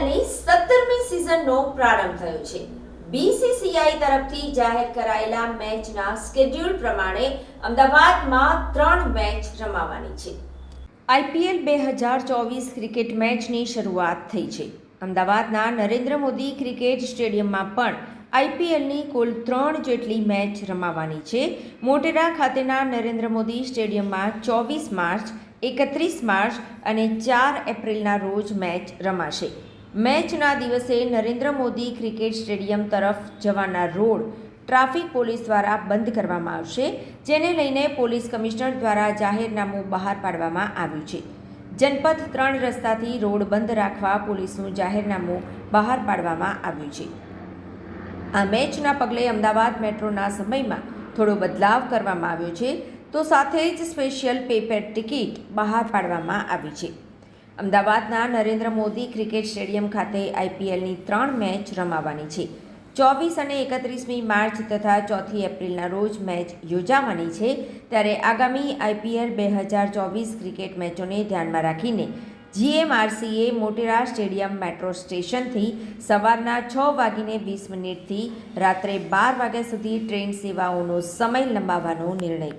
આઈપીએલની સત્તરમી સિઝનનો પ્રારંભ થયો છે. બીસીસીઆઈ તરફથી જાહેર કરાયેલા મેચના સ્કેડ્યુલ પ્રમાણે અમદાવાદમાં ત્રણ મેચ રમાવાની છે. આઈપીએલ બે હજાર ચોવીસ ક્રિકેટ મેચની શરૂઆત થઈ છે. અમદાવાદના નરેન્દ્ર મોદી ક્રિકેટ સ્ટેડિયમમાં પણ આઈપીએલની કુલ ત્રણ જેટલી મેચ રમાવાની છે. મોટેરા ખાતેના નરેન્દ્ર મોદી સ્ટેડિયમમાં ચોવીસ માર્ચ, એકત્રીસ માર્ચ અને ચાર એપ્રિલના રોજ મેચ રમાશે. મેચના દિવસે નરેન્દ્ર મોદી ક્રિકેટ સ્ટેડિયમ તરફ જવાના રોડ ટ્રાફિક પોલીસ દ્વારા બંધ કરવામાં આવશે, જેને લઈને પોલીસ કમિશનર દ્વારા જાહેરનામું બહાર પાડવામાં આવ્યું છે. જનપથ ત્રણ રસ્તાથી રોડ બંધ રાખવા પોલીસનું જાહેરનામું બહાર પાડવામાં આવ્યું છે. આ મેચના પગલે અમદાવાદ મેટ્રોના સમયમાં થોડો બદલાવ કરવામાં આવ્યો છે, તો સાથે જ સ્પેશિયલ પેપર ટિકિટ બહાર પાડવામાં આવી છે. અમદાવાદના નરેન્દ્ર મોદી ક્રિકેટ સ્ટેડિયમ ખાતે આઈપીએલની ત્રણ મેચ રમાવાની છે. ચોવીસ અને એકત્રીસમી માર્ચ તથા ચોથી એપ્રિલના રોજ મેચ યોજાવાની છે. ત્યારે આગામી આઈપીએલ બે હજાર ચોવીસ ક્રિકેટ મેચોને ધ્યાનમાં રાખીને જીએમઆરસીએ મોટેરા સ્ટેડિયમ મેટ્રો સ્ટેશનથી સવારના છ વાગીને વીસ મિનિટથી રાત્રે બાર વાગ્યા સુધી ટ્રેન સેવાઓનો સમય લંબાવવાનો નિર્ણય